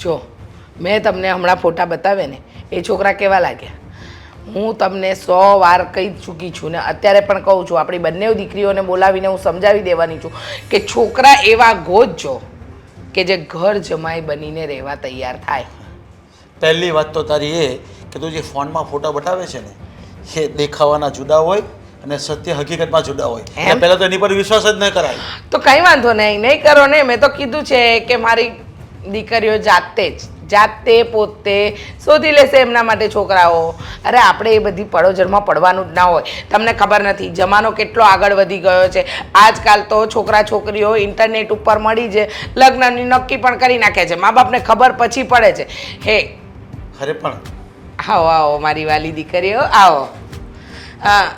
જો મેં તમને હમણાં ફોટા બતાવ્યા ને એ છોકરા કેવા લાગ્યા? હું તમને સો વાર કહી ચૂકી છું ને અત્યારે પણ કહું છું આપણી બંને દીકરીઓને બોલાવીને હું સમજાવી દેવાની છું કે છોકરા એવા ગોજો કે જે ઘર જમાઈ બનીને રહેવા તૈયાર થાય. પહેલી વાત તો તારી એ કે તું જે ફોનમાં ફોટા બતાવે છે ને એ દેખાવાના જુદા હોય અને સત્ય હકીકતમાં જુદા હોય? પહેલાં તો એની પર વિશ્વાસ જ ન કરાય. તો કંઈ વાંધો નહીં નહીં કરો ને મેં તો કીધું છે કે મારી દીકરીઓ જાતે જ જાતે પોતે શોધી લેશે એમના માટે છોકરાઓ. અરે આપણે એ બધી પડોજરમાં પડવાનું જ ના હોય. તમને ખબર નથી જમાનો કેટલો આગળ વધી ગયો છે. આજકાલ તો છોકરા છોકરીઓ ઇન્ટરનેટ ઉપર મળી છે લગ્નની નક્કી પણ કરી નાખે છે. મા બાપને ખબર પછી પડે છે. હે. અરે પણ. આવો આવો મારી વાલી દીકરીઓ આવો. હા.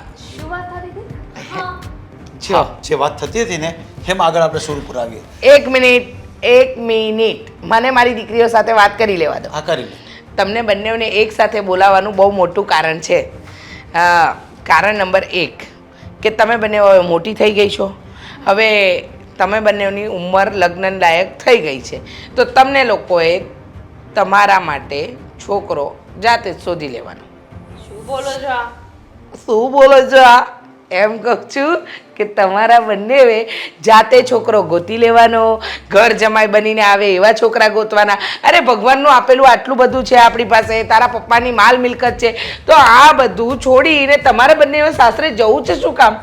જો વાત થતી હતી ને એમ આગળ આપણે સુર પુરાવીએ એક મિનિટ. એક મિનિટ. મને મારી દીકરીઓ સાથે વાત કરી લેવા દો. હા કરી તમને બંનેઓને એક સાથે બોલાવવાનું બહુ મોટું કારણ છે. કારણ નંબર એક કે તમે બંને હવે મોટી થઈ ગઈ છો. હવે તમે બંનેની ઉંમર લગ્ન લાયક થઈ ગઈ છે. તો તમને લોકોએ તમારા માટે છોકરો જાતે જ શોધી લેવાનો. શું બોલો છો આ શું બોલો છો આ એમ કહું છું કે તમારા બંનેવે જાતે છોકરો ગોતી લેવાનો, ઘર જમાઈ બનીને આવે એવા છોકરા ગોતવાના. અરે, ભગવાનનું આપેલું આટલું બધું છે આપણી પાસે, તારા પપ્પાની માલ મિલકત છે. તો આ બધું છોડીને તમારે બંને સાસરે જવું છે શું કામ?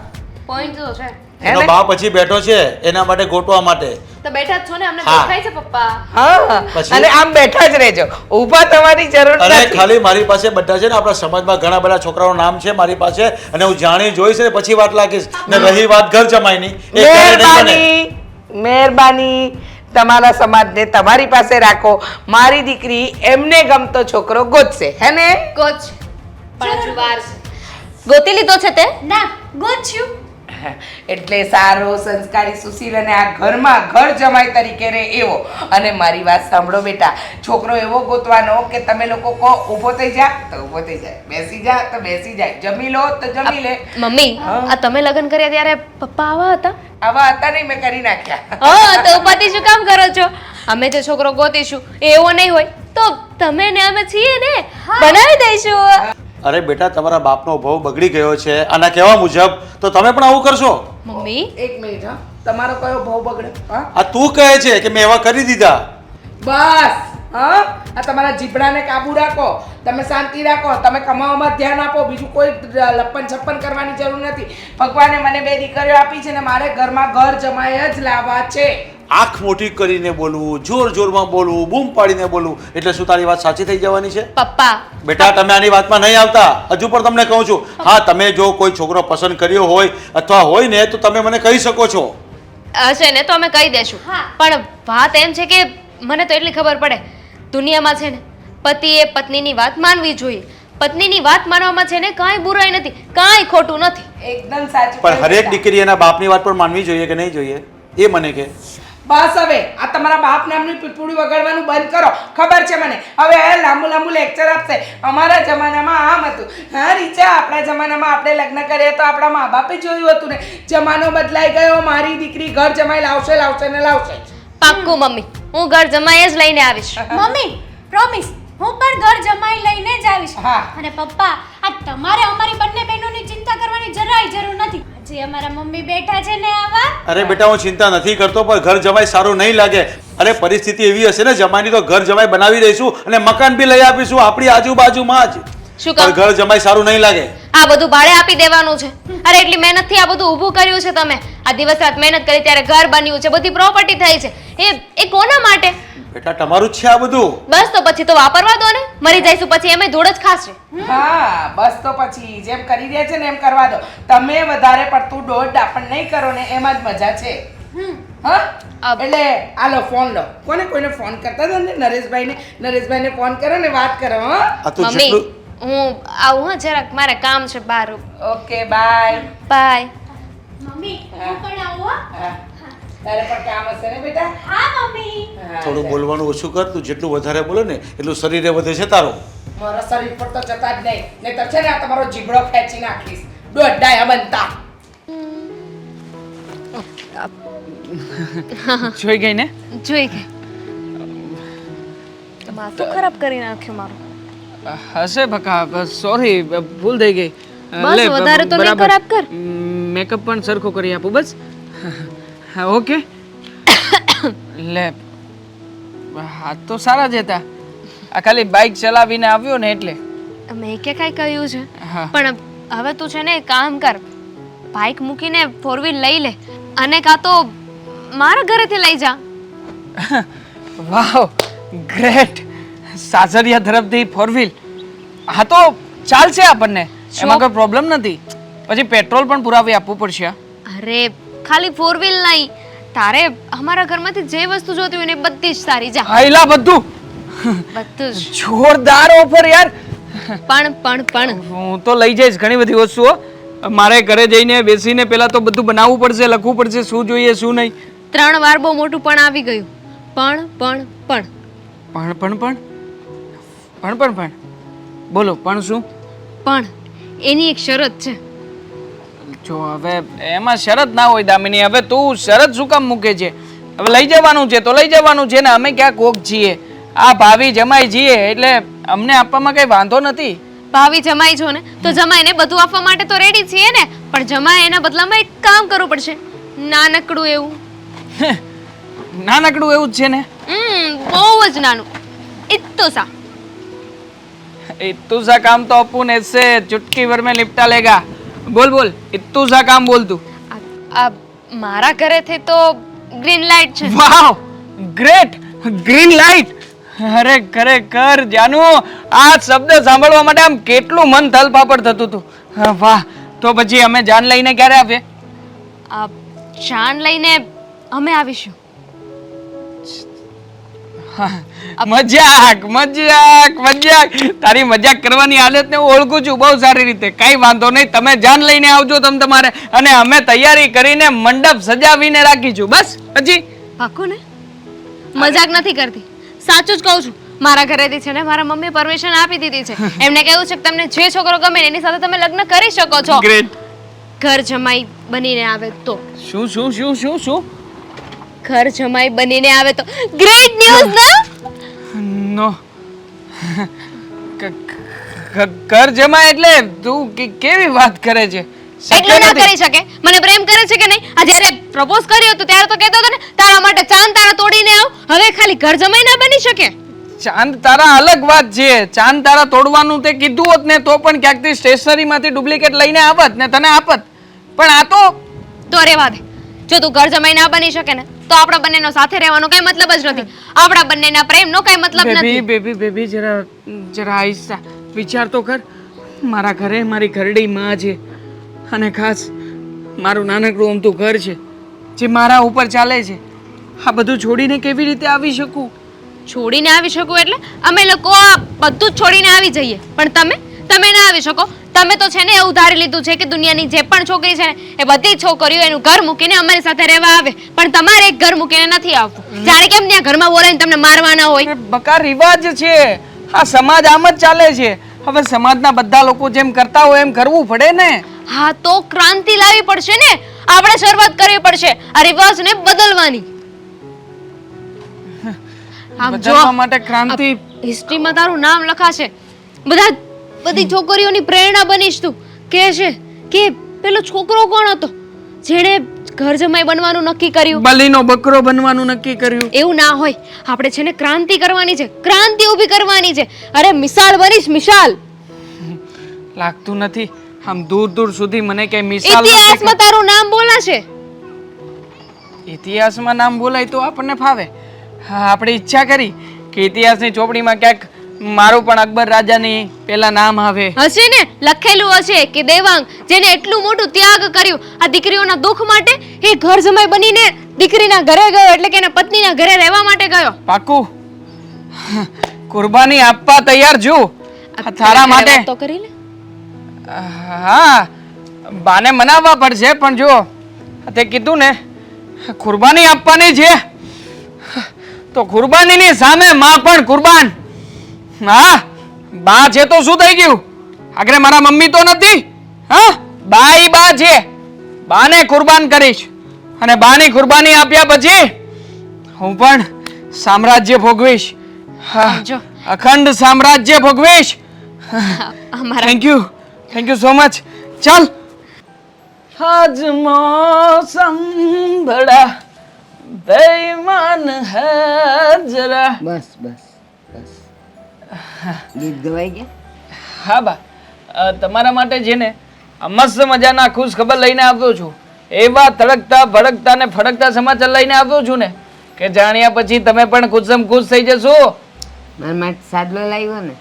પોઈન્ટ તો છે. એનો? બાપ પછી બેઠો છે એના માટે ગોટવા માટે. તો બેઠા જ છો ને અમને દેખાય છે પપ્પા? હા અને આમ બેઠા જ રહેજો. ઊભા તમારી જરૂર અરે ખાલી મારી પાસે બધા છે ને આપણા સમાજમાં ઘણા બધા છોકરાઓનું નામ છે મારી પાસે અને હું જાણી જોઈશ ને પછી વાત લાગીશ. ને રહી વાત ઘર જમાઈની. મહેરબાની મહેરબાની તમારા સમાજને તમારી પાસે રાખો. મારી દીકરી એમને ગમતો છોકરો ગોતશે હે ને? કોચ પણ વાર છે. ગોતી લીધો છે તે? ના ગોચ્યું એટલે સારો સંસ્કારી સુશીલ અને આ ઘરમાં ઘર જમાઈ તરીકે રહે એવો. અને મારી વાત સાંભળો બેટા છોકરો એવો ગોતવાનો કે તમે લોકો કહો ઊભો થઈ જા તો ઊભો થઈ જાય. બેસી જા તો બેસી જાય. જમી લો તો જમી લે. મમ્મી આ તમે લગ્ન કર્યા ત્યારે પપ્પા આવા હતા? આવા હતા નહીં મેં કરી નાખ્યા. હા તો ઉપાધિ શું કામ કરો છો? અમે જે છોકરો ગોતીશું એ એવો નહીં હોય. તો તમે ને અમે છીએ ને બનાવી દઈશું. અરે બેટા તમારા બાપનો ભાવ બગડી ગયો છે. આના કહેવા મુજબ તો તમે પણ આવું કરશો? મમ્મી? એક મિનિટ હા. તમારો કયો ભાવ બગડે? હા? આ તું કહે છે કે મેં એવા કરી દીધા. બસ હા? આ તમારા જીભડાને કાબુ રાખો. તમે શાંતિ રાખો. તમે કમાવામાં ધ્યાન આપો. બીજું કોઈ લપન છપ્પન કરવાની જરૂર નથી. ભગવાને મને બે દીકરીઓ આપી છે ને મારે ઘરમાં ઘર જમાય જ લાવવા છે. આંખ મોટી કરીને બોલવું જોર જોરમાં બોલવું બૂમ પાડીને બોલવું એટલે શું તારી વાત સાચી થઈ જવાની છે? પપ્પા. બેટા તમે આની વાતમાં નહીં આવતા. હજુ પણ તમને કહું છું. હા તમે જો કોઈ છોકરો પસંદ કર્યો હોય અથવા હોય ને તો તમે મને કહી શકો છો. હશે ને તો અમે કહી દેશું. પણ વાત એમ છે કે મને તો એટલી ખબર પડે. દુનિયામાં છે ને પતિએ પત્નીની વાત માનવી જોઈએ. પત્નીની વાત માનવામાં છે ને કાંઈ બુરાઈ નથી કાંઈ ખોટું નથી. એકદમ સાચું પણ હરેક દીકરી એના બાપની વાત પણ માનવી જોઈએ કે નહીં જોઈએ? એ મને કે. બસ હવે આ તમારા બાપ નામની પીપુડી વગાડવાનું બંધ કરો. ખબર છે મને? હવે આ લાંબુ લાંબુ લેક્ચર આપશે. અમારા જમાનામાં આમ હતું. હા રીચા આપણા જમાનામાં આપણે લગ્ન કરીએ તો આપણા મા બાપે જોયું હતું ને જમાનો બદલાઈ ગયો મારી દીકરી ઘર જમાઈ લાવશે લાવશે ને લાવશે. પાક્કું મમ્મી. હું ઘર જમાઈ જ લઈને આવીશ. મમ્મી પ્રોમિસ હું પણ ઘર જમાઈ લઈને જ આવીશ. હા. અને પપ્પા આ તમારે અમારી બંને બહેનોની ચિંતા કરવાની જરાય જરૂર નથી. આજે અમારા મમ્મી બેઠા છે ને આવા. અરે બેટા, હું ચિંતા નથી કરતો, પણ ઘર જમાઈ સારું નહીં લાગે. અરે, પરિસ્થિતિ એવી હશે ને જમાની તો ઘર જમાઈ બનાવી દઈશું અને મકાન બી લઈ આપીશું, આપણી આજુબાજુમાં જ. શું કામ? ઘર જમાઈ સારું નહીં લાગે. આ બધું ભાડે આપી દેવાનું છે. અરે એટલી મહેનતથી આ બધું ઊભું કર્યું છે તમે. આ દિવસ રાત મહેનત કરી ત્યારે ઘર બન્યું છે. બધી પ્રોપર્ટી થઈ છે. એ એ કોના માટે? બેટા તમારું જ છે આ બધું. બસ તો પછી તો વાપરવા દો ને. મરી જઈશું પછી એમે ધૂળ જ ખાશે. હા બસ તો પછી. જેમ કરી રહ્યા છે ને એમ કરવા દો. તમે વધારે પડતું દોડ આપણ નહીં કરો ને એમાં જ મજા છે. હા? એટલે આ લો ફોન લો. કોને કોઈને ફોન કરતા હતા ને? નરેશભાઈને. નરેશભાઈને ફોન કરો ને વાત કરો હા. મમ્મી. હું આવું હા જરાક મારે કામ છે બહાર ઓકે બાય. બાય. મમ્મી હું પણ આવું હા. તારે પણ કામ હશે ને બેટા? હા મમ્મી. થોડું બોલવાનું ઓછું કર તું જેટલું વધારે બોલે ને એટલું શરીરે વધે છે તારું. મારા શરીર પર તો જતા જ નહીં. નહીં તો છે ને આ તમારો જીભડો ખેંચી નાખીશ. દોઢ બનતા. જોઈ ગઈ ને? જોઈ ગઈ. માથું ખરાબ કરી નાખ્યું મારું. હશે બકા સોરી ભૂલ થઈ ગઈ. બસ, વધારે તો નહીં ખરાબ કર. મેકઅપ પણ સરખો કરી આપું બસ. ઓકે લે હાથ તો સારા જ હતા. આ ખાલી બાઇક ચલાવીને આવ્યો ને એટલે. મેં કે કાંઈ કહ્યું છે. પણ હવે તું છે ને કામ કર. બાઇક મૂકીને ફોર વ્હીલ લઈ લે અને કાં તો મારા ઘરેથી લઈ જા. વાવ ગ્રેટ સાસરિયા તરફથી ફોર વ્હીલ હા તો ચાલશે આપણને એમાં કોઈ પ્રોબ્લેમ નથી. પછી પેટ્રોલ પણ પુરાવી આપવું પડશે અરે ખાલી ફોર વ્હીલ નહીં. તારે અમારા ઘરમાંથી જે વસ્તુ જોતી હોય ને બધી જ તારી જા. હાઈલા બધું. બધું જ. જોરદાર ઓફર યાર. પણ પણ પણ. હું તો લઈ જઈશ ઘણી બધી વસ્તુઓ. મારે ઘરે જઈને બેસીને પેલા તો બધું બનાવવું પડશે લખવું પડશે શું જોઈએ શું નહીં. ત્રણ વાર બહુ મોટું પણ આવી ગયું. પણ પણ પણ. પણ પણ પણ. પણ પણ પણ. બોલો પણ શું? પણ એની એક શરત છે. જો હવે એમાં શરત ના હોય દામિની હવે તું શરત શું કામ મૂકે છે? હવે લઈ જવાનું છે તો લઈ જવાનું છે ને અમે ક્યાં કોક છીએ. આ ભાવી જમાઈ છીએ એટલે અમને આપવામાં કઈ વાંધો નથી. ભાવી જમાઈ છો ને તો જમાઈને બધું આપવા માટે તો રેડી છીએ ને પણ જમાઈ એના બદલામાં એક કામ કરવું પડશે. નાનકડું એવું. નાનકડું એવું જ છે ને? હમ બહુ જ નાનું. ઇત્તો સા. इतू सा काम तो अपुन ऐसे चुटकी भर में निपटा लेगा बोल बोल इतू सा काम बोल तू આ- આ મારા ઘરેથી તો ગ્રીન લાઇટ છે વાવ ગ્રેટ ગ્રીન લાઈટ અરે ખરેખર જાનુ આ શબ્દ સાંભળવા માટે આમ કેટલું મન તલપાપડ થતું હતું હા, વાહ તો પછી અમે જાન લઈને ક્યારે આવીએ આ શાન લઈને અમે આવીશું હા, મજાક મજાક મજાક. તારી મજાક કરવાની હાલતને હું ઓળખું છું બહુ સારી રીતે. કઈ વાંધો નહીં તમે જાન લઈને આવજો તમ તમારે. અને અમે તૈયારી કરીને મંડપ સજાવીને રાખીશું બસ હજી પાક્કું ને? મજાક નથી કરતી. સાચું જ કહું છું. મારા ઘરેથી છે ને મારા મમ્મી પરમિશન આપી દીધી છે. એમને કહ્યું છે કે તમને જે છોકરો ગમે એની સાથે તમે લગ્ન કરી શકો છો. ગ્રેટ ઘર જમાઈ બનીને આવે તો. શું શું શું શું શું? ઘર જમાઈ બનીને આવે તો ગ્રેટ ન્યૂઝ ના? નો. ઘર જમાય એટલે તું કેવી વાત કરે છે? એટલું ના કરી શકે. મને પ્રેમ કરે છે કે નહીં? આ જ્યારે પ્રપોઝ કર્યો તો ત્યારે તો કહેતો હતો ને તારા માટે ચાંદ તારા તોડીને આવ. હવે ખાલી ઘર જમાઈ ના બની શકે? ચાંદ તારા અલગ વાત છે. ચાંદ તારા તોડવાનું તે કીધું હોત ને તો પણ ક્યાંકથી સ્ટેશનરી માંથી ડુપ્લિકેટ લઈને આવત ને તને આપત. પણ આ તો તો રેવા દે. જો તું ઘર જમાઈ ના બની શકે ને તો આપણા બંનેનો સાથે રહેવાનો કઈ મતલબ જ નથી. આપણા બંનેના પ્રેમનો કઈ મતલબ નથી. બેબી બેબી જરા જરા આઈસા. વિચાર તો કર. મારા ઘરે મારી ઘરડી માં છે. અને ખાસ મારું નાનકડું અમતું ઘર છે જે મારા ઉપર ચાલે છે. આ બધું છોડીને કેવી રીતે આવી શકું? છોડીને આવી શકું એટલે? અમે લોકો આ બધું જ છોડીને આવી જઈએ. પણ તમે? તમે ના આવી શકો. તમે તો છે ને એવું ધારી લીધું છે કે દુનિયાની જે પણ છોકરી છે ને એ બધી છોકરીઓ એનું ઘર મૂકીને અમારી સાથે રહેવા આવે. પણ તમારે એક ઘર મૂકીને નથી આવવું જાણે કેમ ત્યાં ઘરમાં બોલાવીને તમને મારવાના હોય. બકા રિવાજ છે. આ સમાજ આમ જ ચાલે છે. હવે સમાજના બધા લોકો જેમ કરતા હોય એમ કરવું પડે ને. હા તો ક્રાંતિ લાવવી પડશે ને. આપણે શરૂઆત કરવી પડશે. આ રિવાજને બદલવાની. આમ જો માટે ક્રાંતિ હિસ્ટ્રીમાં તારું નામ લખાશે. બધા બધી છોકરીઓની પ્રેરણા બનીશ તું. કે છે કે પેલો છોકરો કોણ હતો? જેણે ઘર જમાઈ બનવાનું નક્કી કર્યું. બલીનો બકરો બનવાનું નક્કી કર્યું. એવું ના હોય. આપણે છે ને ક્રાંતિ કરવાની છે. ક્રાંતિ ઊભી કરવાની છે. અરે મિસાલ બનીશ મિસાલ. લાગતું નથી. આમ દૂર દૂર સુધી મને કે મિસાલ ઇતિહાસમાં તારું નામ બોલાશે. ઇતિહાસમાં નામ બોલાય તો આપણને ફાવે. હા આપણે ઈચ્છા કરી કે ઇતિહાસની ચોપડીમાં ક્યાંક મારું પણ અકબર રાજાની પેલા નામ આવે. હશે ને? લખેલું હશે કે દેવાંગ જેને એટલું મોટું ત્યાગ કર્યું આ દીકરીઓના દુઃખ માટે એ ઘર જમાઈ બનીને દીકરીના ઘરે ગયો એટલે કે એના પત્નીના ઘરે રહેવા માટે ગયો. પાકું કુરબાની આપવા તૈયાર છું. તારા માટે. તો કરી લે. હા બાને મનાવવા પડશે પણ જો તે કીધું ને કુરબાની આપવાની છે. તો કુરબાનીની સામે માં પણ કુરબાન. હા બા છે તો શું થઈ ગયું? આગળ મારા મમ્મી તો નથી? હા બાઈ બા છે. બાને કુરબાન કરીશ. અને બાની કુરબાની આપ્યા પછી હું પણ સામ્રાજ્ય ભોગવીશ. હા જો. અખંડ સામ્રાજ્ય ભોગવીશ. અમારા thank you thank you so much ચાલ. આજ મોસમ બડા બેમાન હે જરા. બસ બસ. ગીત ગવાઈ ગયા? હા બા. તમારા માટે છે ને મસ્ત મજાના ખુશ ખબર લઈને આવતો છું એવા તડકતા ભડકતા ને ફડકતા સમાચાર લઈને આવતો છું ને કે જાણ્યા પછી તમે પણ ખુશમ ખુશ થઈ જશો. મારા માટે સાદલો લાવ્યો ને.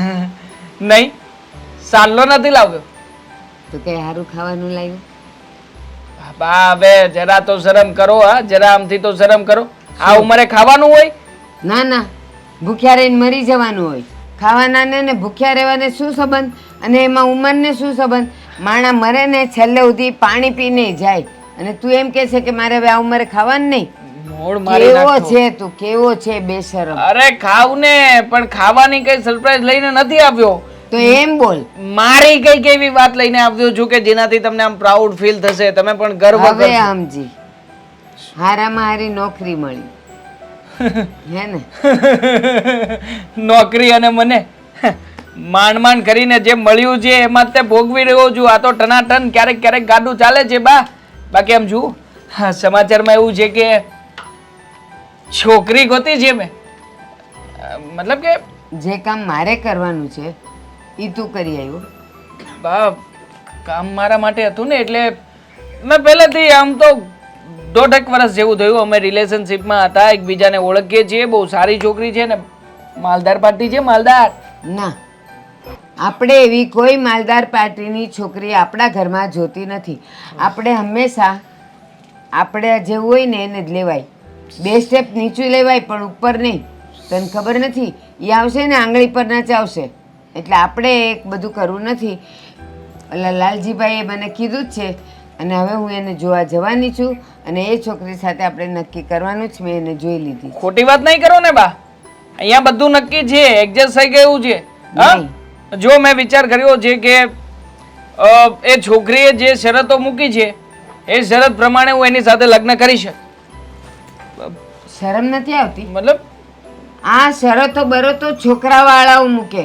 નહીં સાદલો નથી લાવ્યો. તો કે સારું ખાવાનું લાવ્યું? બા હવે જરા તો શરમ કરો હા જરા આમથી તો શરમ કરો. આ ઉંમરે ખાવાનું હોય? ના ના. ભૂખ્યા રહીને મરી જવાનું હોય. ખાવાના ને ભૂખ્યા રહેવાને શું સંબંધ? અને એમાં ઉંમરને શું સંબંધ? માણા મરે ને છેલ્લે સુધી પાણી પીને જાય. અને તું એમ કે છે કે મારે હવે આ ઉંમરે ખાવાનું નહીં? કેવો છે તું? કેવો છે બેશરમ? અરે ખાવ ને પણ ખાવાની કઈ સરપ્રાઈઝ લઈને નથી આવ્યો. તો એમ બોલ. મારી કંઈક એવી વાત લઈને આવ્યો છું કે જેનાથી તમને આમ પ્રાઉડ ફીલ થશે? તમે પણ ગર્વ હવે આમજી હારામાં હારી નોકરી મળી. હે ને નોકરી અને મને. માંડ માંડ કરીને જે મળ્યું છે એમાં તે ભોગવી રહ્યો છું. આ તો ટનાટન ક્યારેક ક્યારેક ગાડું ચાલે છે બા. બાકી એમ જુઓ. હા સમાચારમાં એવું છે કે છોકરી ગોતી છે મેં. મતલબ કે જે કામ મારે કરવાનું છે એ તું કરી આવ્યો બા કામ મારા માટે હતું ને એટલે મેં પહેલેથી આમ તો દોઢેક વર્ષ જેવું થયું. અમે રિલેશનશિપમાં હતા, એકબીજાને ઓળખીએ છીએ. બહુ સારી છોકરી છે ને, માલદાર પાર્ટી છે માલદાર? ના. આપણે એવી કોઈ માલદાર પાર્ટીની છોકરી આપણા ઘરમાં જોતી નથી. આપણે હંમેશા આપણે જે હોય ને એને જ લેવાય. બે સ્ટેપ નીચું લેવાય, પણ ઉપર નહીં. તને ખબર નથી? એ આવશે ને આંગળી પર નચાવશે એટલે આપણે એક બધું કરવું નથી. એટલે લાલજીભાઈએ મને કીધું જ છે અને હવે હું એને જોવા જવાની છું અને એ છોકરી સાથે આપણે નક્કી કરવાનું જ મેં એને જોઈ લીધી ખોટી વાત નહીં કરો ને બા. અહીંયા બધું નક્કી છે એડજસ્ટ થઈ ગયું છે? હા? જો મેં વિચાર કર્યો છે કે એ છોકરીએ જે શરતો મૂકી છે એ શરત પ્રમાણે હું એની સાથે લગ્ન કરીશ શરમ નથી આવતી? મતલબ? આ શરતો બરતો છોકરાવાળાઓ મૂકે.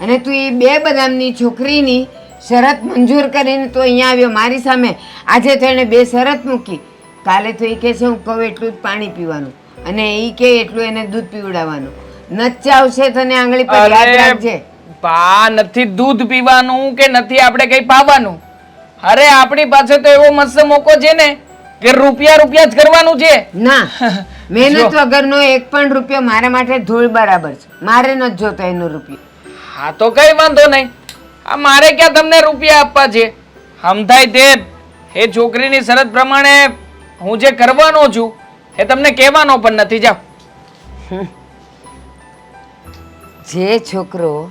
અને તું એ બે બદામની છોકરીની શરત મંજૂર કરીને તો અહીંયા આવ્યો. મારી સામે આજે તો એણે બે શરત મૂકી. કાલે તો એ કહે છે હું કહું એટલું જ પાણી પીવાનું. અને એ કે એટલું એને દૂધ પીવડાવવાનું. નચાવશે તને આંગળી પર યાદ રાખજે. પા નથી દૂધ પીવાનું કે નથી આપણે કઈ પાવાનું? અરે આપણી પાસે તો એવો મસ્ત મોકો છે ને કે રૂપિયા રૂપિયા જ કરવાનું છે. ના મહેનત વગરનો એક પણ રૂપિયો મારા માટે ધૂળ બરાબર છે. મારે નથી જોતો એનો રૂપિયો. હા તો કઈ વાંધો નહીં. આ મારે ક્યાં તમને રૂપિયા આપવા છે? સમજાય તે. એ છોકરીની શરત પ્રમાણે હું જે કરવાનો છું એ તમને કહેવાનો પણ નથી. જાઓ. જે છોકરો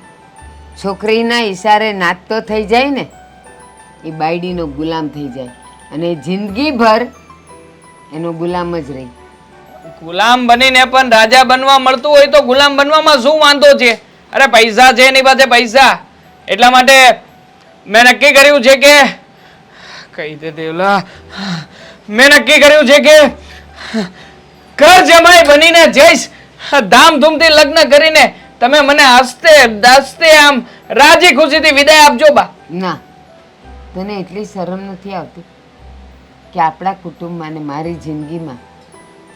છોકરીના ઈશારે નાચતો થઈ જાય ને એ બાયડીનો ગુલામ થઈ જાય અને જિંદગીભર એનો ગુલામ જ રહી. ગુલામ બનીને પણ રાજા બનવા મળતું હોય તો ગુલામ બનવામાં શું વાંધો છે? અરે પૈસા છે એની પાસે પૈસા. એટલા માટે મેં નક્કી કર્યું છે કે કહી દે દેવલા. મેં નક્કી કર્યું છે કે ઘર જમાઈ બનીને જઈશ, ધામધૂમથી લગ્ન કરીને તમે મને હસતે દસતે આમ રાજી ખુશીથી વિદાય આપજો બા. ના, તને એટલી શરમ નથી આવતી કે આપણા કુટુંબમાં ને મારી જિંદગીમાં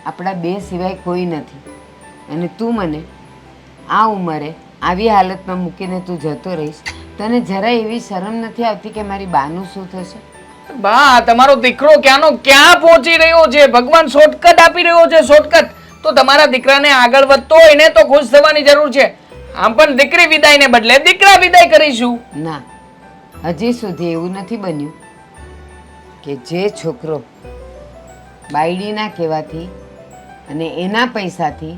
આપણા બે સિવાય કોઈ નથી. અને તું મને આ ઉંમરે આવી હાલતમાં મૂકીને તું જતો રહીશ. તને જરા એવી શરમ નથી આવતી કે મારી બાનું શું થશે? બા તમારો દીકરો ક્યાંનો ક્યાં પહોંચી રહ્યો છે? ભગવાન શોર્ટકટ આપી રહ્યો છે શોર્ટકટ. તો તમારા દીકરાને આગળ વધતો હોય ને તો ખુશ થવાની જરૂર છે. આમ પણ દીકરી વિદાયને બદલે દીકરા વિદાય કરીશું. ના હજી સુધી એવું નથી બન્યું કે જે છોકરો બાયડીના કહેવાથી અને એના પૈસાથી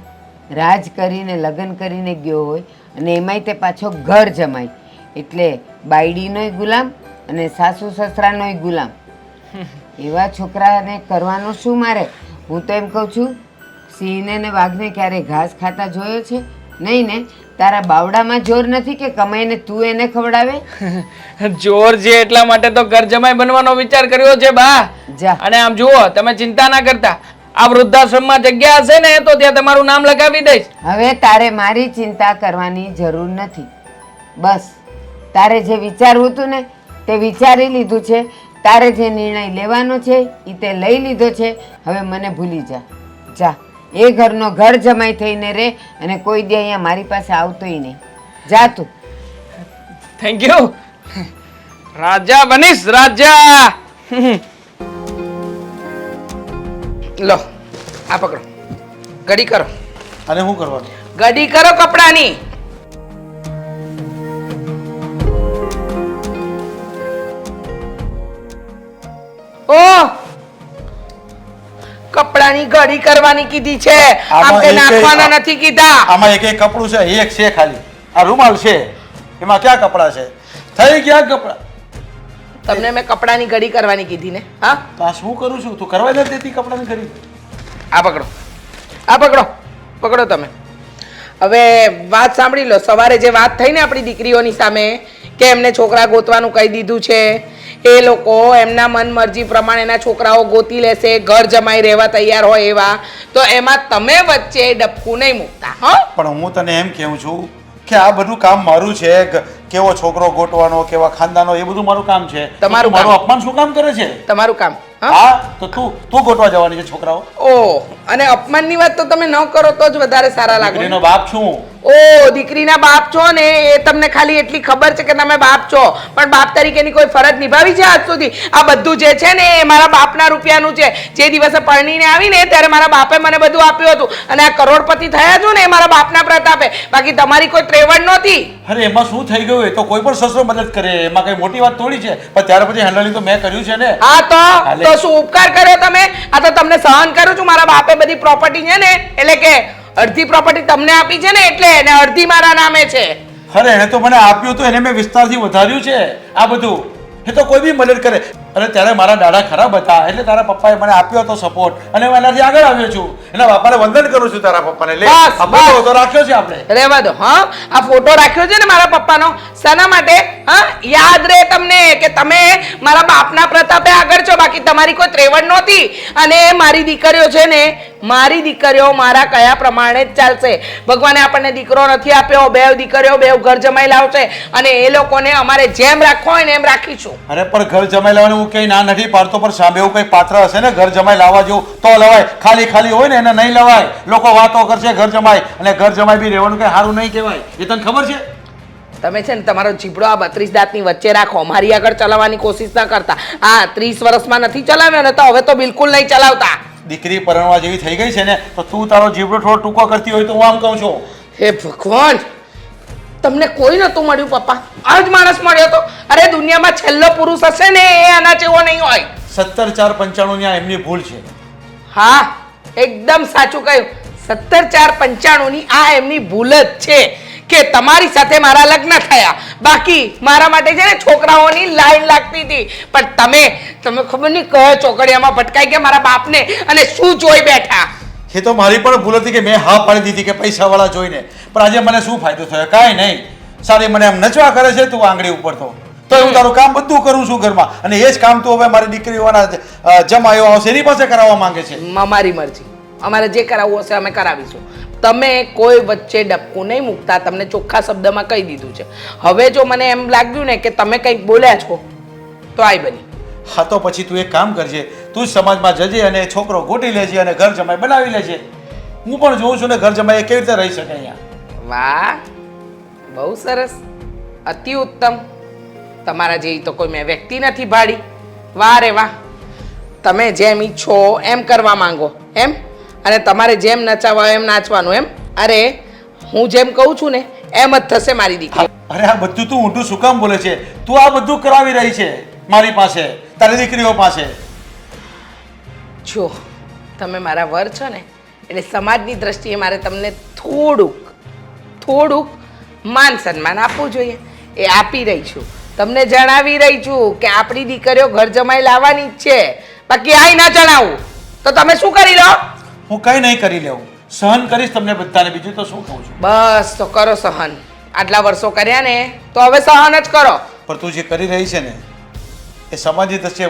રાજ કરીને લગ્ન કરીને ગયો હોય અને એમાંય તે પાછો ઘર જમાય. એટલે બાયડીનોય ગુલામ અને સાસુ સસરાનોય ગુલામ. એવા છોકરાને કરવાનું શું મારે? હું તો એમ કહું છું સિંહને ને વાઘને ક્યારે ઘાસ ખાતા જોયો છે? નહીં ને તારા બાવડામાં જોર નથી કે કમાઈને તું એને ખવડાવે? જોર જે એટલા માટે તો ઘર જમાઈ બનવાનો વિચાર કર્યો છે બા. જા. અને આમ જુઓ તમે ચિંતા ના કરતા. આ વૃદ્ધાશ્રમમાં જગ્યા હશે ને તો ત્યાં તમારું નામ લગાવી દઈશ. હવે તારે મારી ચિંતા કરવાની જરૂર નથી. બસ. તારે જે વિચારવું હતું ને તે વિચારી લીધું છે. તારે જે નિર્ણય લેવાનો છે એ તે લઈ લીધો છે. હવે મને ભૂલી જા. જા. એ ઘરનો ઘર જમાઈ થઈને રે અને કોઈ દે અહીંયા મારી પાસે આવતોય નહીં. જા તું. થેન્ક યુ રાજા બનીશ રાજા! લો આ પકડો. ઘડી કરો. અને શું કરવાનું? ઘડી કરો કપડાની. કપડાની ઘડી કરવાની કીધી છે. એક- નાખવાના નથી કીધા. આમાં એક એક કપડું છે એક છે ખાલી. આ રૂમાલ છે. એમાં ક્યાં કપડા છે? થઈ ગયા કપડા. તમને મેં કપડાની ઘડી કરવાની કીધી ને હા? તો આ શું કરું છું? તું કરવા નથી દેતી કપડાની ઘડી? આ પકડો. આ પકડો. પકડો તમે. હવે વાત સાંભળી લો. સવારે જે વાત થઈ ને આપણી દીકરીઓની સામે કે એમને છોકરા ગોતવાનું કહી દીધું છે એ લોકો એમના મન મરજી પ્રમાણે એના છોકરાઓ ગોતી લેશે ઘર જમાઈ રહેવા તૈયાર હોય એવા. તો એમાં તમે વચ્ચે ડબકું નહીં મૂકતા હો? પણ હું તને એમ કહું છું કે આ બધું કામ મારું છે કેવો છોકરો ગોટવાનો કેવા ખાનદાનો એ બધું મારું કામ છે. તમારું મારું અપમાન શું કામ કરે છે? તમારું કામ હા? તો તું તું ગોટવા જવાની છે છોકરાઓ? ઓ અને અપમાનની વાત તો તમે ન કરો તો જ વધારે સારા લાગે. એનો બાપ છું. ઓ દીકરીના બાપ છો ને એ તમને ખાલી એટલી ખબર છે કે તમે બાપ છો. પણ બાપ તરીકેની કોઈ ફરજ નિભાવી છે આજ સુધી? આ બધું જે છે ને એ મારા બાપના રૂપિયાનું છે. જે દિવસે પરણીને આવી ને ત્યારે મારા બાપે મને બધું આપ્યું હતું. અને આ કરોડપતિ થયા છો ને એ મારા બાપના પ્રતાપે. બાકી તમારી કોઈ ત્રેવડ નહોતી. અરે એમાં શું થઈ ગયું? એ તો કોઈ પણ સસરો મદદ કરે. એમાં કઈ મોટી વાત થોડી છે. પણ ત્યાર પછી હેન્ડલિંગ તો મેં કર્યું છે ને. હા તો તો શું ઉપકાર કર્યો તમે? આ તો તમને સહન કરું છું. મારા બાપે બધી પ્રોપર્ટી છે ને એટલે કે અડધી પ્રોપર્ટી તમને આપી છે ને એટલે એને અડધી મારા નામે છે. અરે, એને તો મને આપ્યું તો એને મેં વિસ્તારથી વધાર્યું છે. આ બધું. એ તો કોઈ બી મદદ કરે. અને ત્યારે મારા દાડા ખરાબ હતા. એટલે તારા પપ્પાએ મને આપ્યો હતો સપોર્ટ અને હું એનાથી આગળ આવ્યો છું. એના બાપાને વંદન કરું છું તારા પપ્પાને. લે આ ફોટો રાખ્યો છે આપણે. રહેવા દો હા? આ ફોટો રાખ્યો છે ને મારા પપ્પાનો? શાના માટે? હા? યાદ રહે તમને કે તમે મારા બાપના પ્રતાપે આગળ છો. બાકી તમારી કોઈ ત્રેવડ નહોતી. અને મારી દીકરીઓ છે ને મારી દીકરીઓ મારા કયા પ્રમાણે જ ચાલશે? ભગવાને આપણને દીકરો નથી આપ્યો. બે દીકરીઓ બે ઘર જમાઈ લાવશે. અને એ લોકોને અમારે જેમ રાખવો હોય ને એમ રાખીશું. અરે પણ ઘર જમાઈ લાવવાનું હું કઈ ના નથી પાડતો પણ સામે એવું કઈ પાત્ર હશે ને? ઘર જમાઈ લાવવા જેવું તો લવાય. ખાલી ખાલી હોય ને એને નહીં લવાય. લોકો વાતો કરશે ઘર જમાય. અને ઘર જમાઈ બી રહેવાનું કઈ સારું નહીં કહેવાય. એ તને ખબર છે? તમે છે ને તમારો જીબડો આ બત્રીસ દાંતની વચ્ચે રાખો. મારી આગળ ચલાવવાની કોશિશ ના કરતા. આ ત્રીસ વર્ષમાં નથી ચલાવ્યો ને તો હવે તો બિલકુલ નહીં ચલાવતા. દીકરી પરણવા જેવી થઈ ગઈ છે ને તો તું તારો જીબડો થોડો ટૂંકો કરતી હોય તો હું આમ કહું છું. હે ભગવાન! તમને કોઈ નતું મળ્યું પપ્પા. આ જ માણસ મળ્યો હતો અરે દુનિયામાં છેલ્લો પુરુષ હશે ને એ આના જેવો નહીં હોય. સત્તર ચાર પંચાણું ની આ એમની ભૂલ છે. હા એકદમ સાચું કહ્યું. સત્તર ચાર પંચાણુંની આ એમની ભૂલ જ છે કે તમારી સાથે મારા લગ્ન થયા. બાકી મારા માટે છે ને છોકરાઓની લાઈન લાગતી હતી. પણ તમે તમે ખબર નહીં કયો ચોકડીયામાં ભટકાઈ ગયા મારા બાપને અને શું જોઈ બેઠા? એ તો મારી પણ ભૂલ હતી કે મેં હા પાડી દીધી કે પૈસાવાળા જોઈને. પણ આજે મને શું ફાયદો થયો? કાંઈ નહીં. સારી મને એમ નચવા કરે છે તું આંગળી ઉપર તો. તો હું તારું કામ બધું કરું છું ઘરમાં. અને એ જ કામ તું હવે મારી દીકરીઓના જમાયો આવશે. એની પાસે કરાવવા માંગે છે. મારી મરજી. અમારે જે કરાવવું હશે અમે કરાવીશું. તમે કોઈ વચ્ચે ડબકું નહીં મૂકતા. તમને ચોખ્ખા શબ્દમાં કહી દીધું છે. હવે જો મને એમ લાગ્યું ને કે તમે કંઈક બોલ્યા છો તો આઈ બની. હા તો પછી તું એક કામ કરજે. તું જ સમાજમાં જજે અને છોકરો ગોટી લેજે અને ઘર જમાઈ બનાવી લેજે. હું પણ જોઉં છું ને ઘર જમાઈ કેવી રીતે રહી શકે અહીંયા? વાહ બહુ સરસ. અતિ ઉત્તમ. તમારા જેવી તો કોઈ મેં વ્યક્તિ નથી ભાડી. વાહ રે વાહ. તમે જેમ ઈચ્છો એમ કરવા માંગો એમ? અને તમારે જેમ નચાવવા એમ નાચવાનું એમ? અરે હું જેમ કહું છું ને એમ જ થશે મારી દીકરી. અરે આ બધું તું ઊંધું શું કામ બોલે છે? તું આ બધું કરાવી રહી છે મારી પાસે તારી દીકરીઓ પાસે. જો તમે મારા વર છો ને એટલે સમાજની દ્રષ્ટિએ મારે તમને થોડુંક થોડુંક માન સન્માન આપવું જોઈએ. એ આપી રહી છું. તમને જણાવી રહી છું કે આપણી દીકરીઓ ઘર જમાઈ લાવવાની જ છે. બાકી આઈ ના જણાવું. તો તમે શું કરી લો? હું કઈ નહીં કરી લેવું. સહન કરીશ તમને બધાને બીજું તો શું કહું છું? બસ તો કરો સહન. આટલા વર્ષો કર્યા ને તો હવે સહન જ કરો. પણ તું જે કરી રહી છે ને એ સમાજની દ્રષ્ટિએ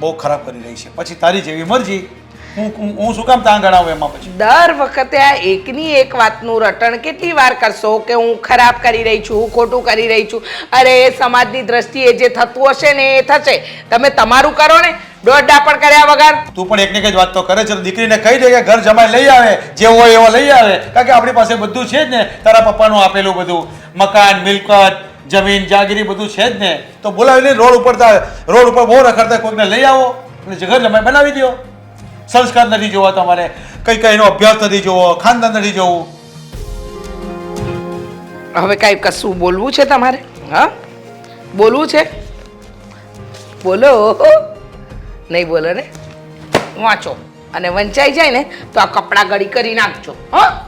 બહુ ખરાબ કરી રહી છે. પછી તારી જેવી મરજી હું હું- હું શું કામ ત્યાં ગણાવું એમાં પછી? દર વખતે આ એકની એક વાતનું રટણ કેટલી વાર કરશો કે હું ખરાબ કરી રહી છું ખોટું કરી રહી છું? અરે એ સમાજની દ્રષ્ટિએ જે થતું હશે ને એ થશે. તમે તમારું કરો ને દોઢ ડાપણ કર્યા વગર. તું પણ એકને એક જ વાત તો કરે છે દીકરીને કહી દે કે ઘર જમાઈ લઈ આવે જે હોય એવો લઈ આવે. કારણ કે આપણી પાસે બધું છે જ ને તારા પપ્પાનું આપેલું બધું. મકાન મિલકત જમીન જાગીરી બધું છે જ ને. તો બોલાવીને રોડ ઉપર રોડ ઉપર બહુ રખડતા કોઈકને લઈ આવો અને ઘર જમાઈ બનાવી દો સંસ્કાર નથી જોવા તમારે, કઈ કઈ એનો અભ્યાસ નથી જોવો, ખાનદાન નથી જોવું. હવે કાંઈ કશું બોલવું છે તમારે? હા? બોલવું છે? બોલો. નહીં બોલો ને? વાંચો. અને વંચાઈ જાય ને, તો આ કપડાં ગળી કરી નાખજો. હા?